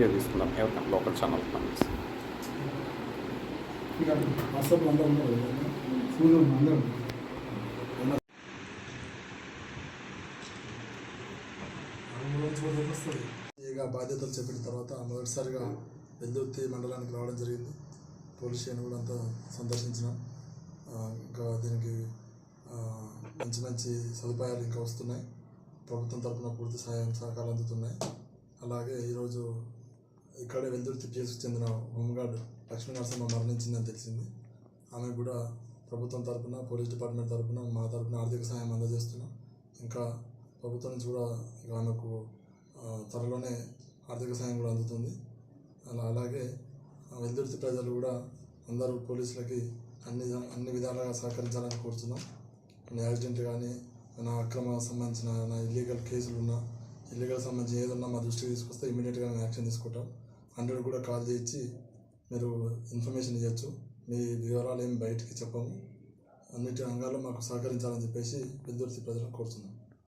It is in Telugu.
వీడియో తీసుకుందాం ఎవరికైనా లోకల్ ఛానల్ ఫ్రెండ్స్ ఇక బాధ్యతలు చెప్పిన తర్వాత మొదటిసారిగా వెల్దుర్తి మండలానికి రావడం జరిగింది. పోలీస్ స్టేషన్ కూడా అంతా సందర్శించినాం. ఇంకా దీనికి మంచి మంచి సదుపాయాలు ఇంకా వస్తున్నాయి. ప్రభుత్వం తరఫున పూర్తి సహాయం సహకారాలు అందుతున్నాయి. అలాగే ఈరోజు ఇక్కడే వెల్దుర్తి పిఎస్కి చెందిన హోంగార్డ్ లక్ష్మీనరసింహ మరణించిందని తెలిసింది. ఆమె కూడా ప్రభుత్వం తరపున పోలీస్ డిపార్ట్మెంట్ తరపున మా తరపున ఆర్థిక సహాయం అందజేస్తున్నాం. ఇంకా ప్రభుత్వం నుంచి కూడా ఇక ఆమెకు త్వరలోనే ఆర్థిక సహాయం కూడా అందుతుంది. అలా అలాగే వెల్దుర్తి ప్రజలు కూడా అందరూ పోలీసులకి అన్ని అన్ని విధాలుగా సహకరించాలని కోరుతున్నాం. నా యాక్సిడెంట్ కానీ నా అక్రమ సంబంధించిన నా ఇల్లీగల్ కేసులు ఉన్నా ఇల్లీగల్ సంబంధించి ఏదన్నా మా దృష్టికి తీసుకొస్తే ఇమీడియట్గా యాక్షన్ తీసుకుంటాం. హండ్రెడ్ కూడా కాల్ చేయించి మీరు ఇన్ఫర్మేషన్ ఇవ్వచ్చు మీ వివరాలు ఏమి బయటికి చెప్పము. అన్నిటి రంగాల్లో మాకు సహకరించాలని చెప్పేసి విద్యుత్ ప్రజలను కోరుతున్నాం.